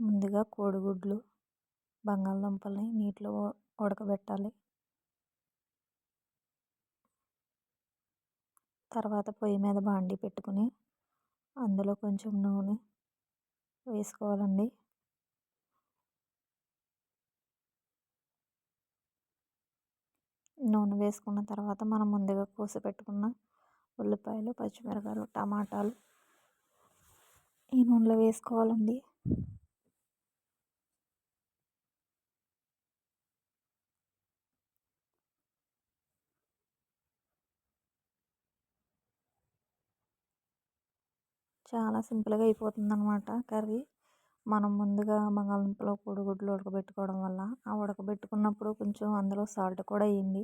ముందుగా కోడిగుడ్లు బంగాళదుంపల్ని నీటిలో ఉడకబెట్టాలి. తర్వాత పొయ్యి మీద బాండి పెట్టుకుని అందులో కొంచెం నూనె వేసుకోవాలండి. నూనె వేసుకున్న తర్వాత మనం ముందుగా కోసి పెట్టుకున్న ఉల్లిపాయలు పచ్చిమిరపకాయలు టమాటాలు ఈ నూనెలో వేసుకోవాలండి. చాలా సింపుల్గా అయిపోతుంది అనమాట కర్రీ. మనం ముందుగా బంగాళదుంపలు కోడిగుడ్లు ఉడకబెట్టుకోవడం వల్ల ఆ ఉడకబెట్టుకున్నప్పుడు కొంచెం అందులో సాల్ట్ కూడా వేయండి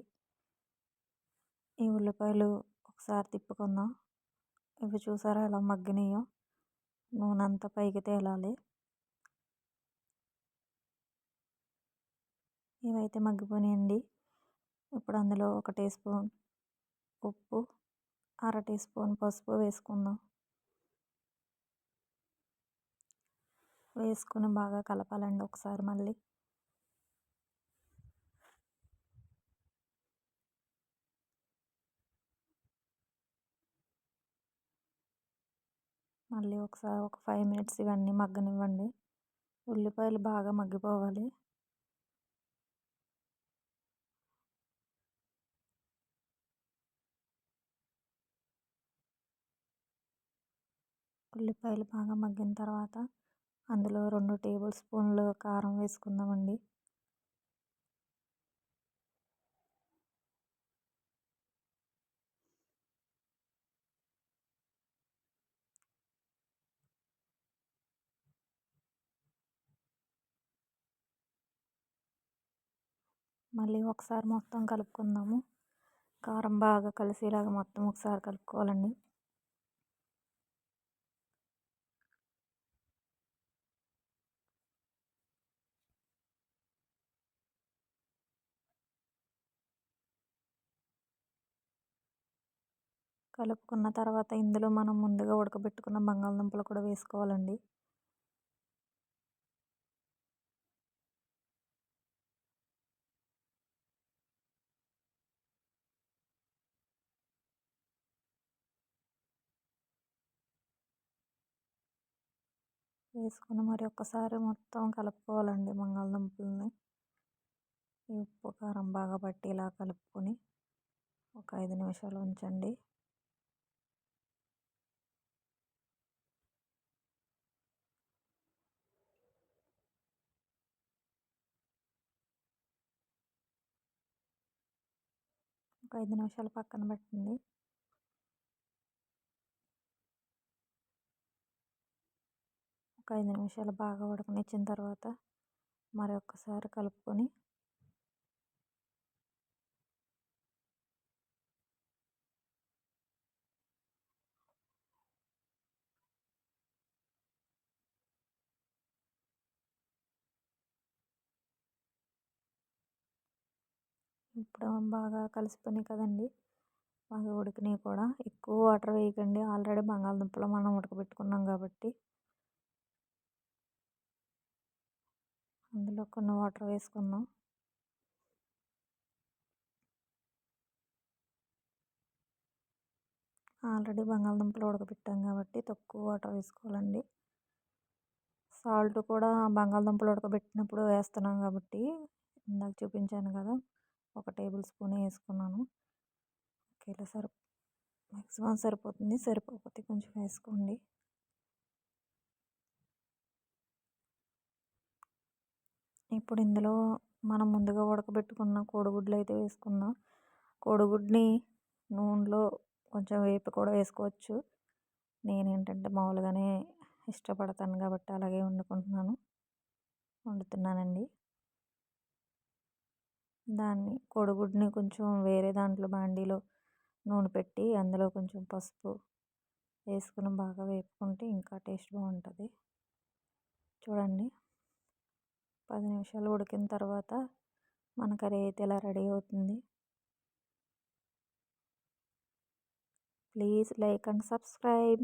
ఈ ఉల్లిపాయలు ఒకసారి తిప్పుకుందాం. ఇవి చూసారా ఎలా మగ్గినాయో? నూనె అంతా పైకి తేలాలి. ఇవైతే మగ్గిపోయినాయండి. ఇప్పుడు అందులో ఒక టీ స్పూన్ ఉప్పు అర టీ స్పూన్ పసుపు వేసుకుందాం. వేసుకుని బాగా కలపాలండి ఒకసారి మళ్ళీ. మళ్ళీ ఒకసారి ఒక ఫైవ్ మినిట్స్ ఇవన్నీ మగ్గనివ్వండి. ఉల్లిపాయలు బాగా మగ్గిపోవాలి. ఉల్లిపాయలు బాగా మగ్గిన తర్వాత అందులో రెండు టేబుల్ స్పూన్లు కారం వేసుకుందామండి. మళ్ళీ ఒకసారి మొత్తం కలుపుకుందాము. కారం బాగా కలిసేలాగా మొత్తం ఒకసారి కలుపుకోవాలండి. కలుపుకున్న తర్వాత ఇందులో మనం ముందుగా ఉడకబెట్టుకున్న బంగాళదుంపలు కూడా వేసుకోవాలండి. వేసుకుని మరి ఒక్కసారి మొత్తం కలుపుకోవాలండి బంగాళదుంపలని. ఉప్పు కారం బాగా పట్టేలా కలుపుకొని ఒక ఐదు నిమిషాలు ఉంచండి. ఒక ఐదు నిమిషాలు పక్కన పెట్టండి. ఒక ఐదు నిమిషాలు బాగా ఉడకనిచ్చిన తర్వాత మరొకసారి కలుపుకొని ఇప్పుడు బాగా కలిసిపోయినాయి కదండి. బాగా ఉడికినాయి కూడా. ఎక్కువ వాటర్ వేయకండి. ఆల్రెడీ బంగాళదుంపలు మనం ఉడకబెట్టుకున్నాం కాబట్టి. అందులో కొన్ని వాటర్ వేసుకుందాం. ఆల్రెడీ బంగాళదుంపలు ఉడకబెట్టాం కాబట్టి తక్కువ వాటర్ వేసుకోవాలండి. సాల్ట్ కూడా బంగాళదుంపలు ఉడకబెట్టినప్పుడు వేస్తున్నాం కాబట్టి ఇందాక చూపించాను కదా. ఒక టేబుల్ స్పూన్ వేసుకున్నాను. ఒకేలా సరి మ్యాక్సిమం సరిపోతుంది. సరిపోతే కొంచెం వేసుకోండి. ఇప్పుడు ఇందులో మనం ముందుగా ఉడకబెట్టుకున్న కోడిగుడ్లు అయితే వేసుకుందాం. కోడిగుడ్ని నూనెలో కొంచెం వేపి కూడా వేసుకోవచ్చు. నేను ఏంటంటే మామూలుగానే ఇష్టపడతాను కాబట్టి అలాగే వండుకుంటున్నాను. వండుతున్నానండి. దాన్ని కోడిగుడ్ని కొంచెం వేరే దాంట్లో బాండీలో నూనె పెట్టి అందులో కొంచెం పసుపు వేసుకుని బాగా వేపుకుంటే ఇంకా టేస్ట్ బాగుంటుంది. చూడండి. పది నిమిషాలు ఉడికిన తర్వాత మన కర్రీ అయితే ఇలా రెడీ అవుతుంది. Please like and subscribe.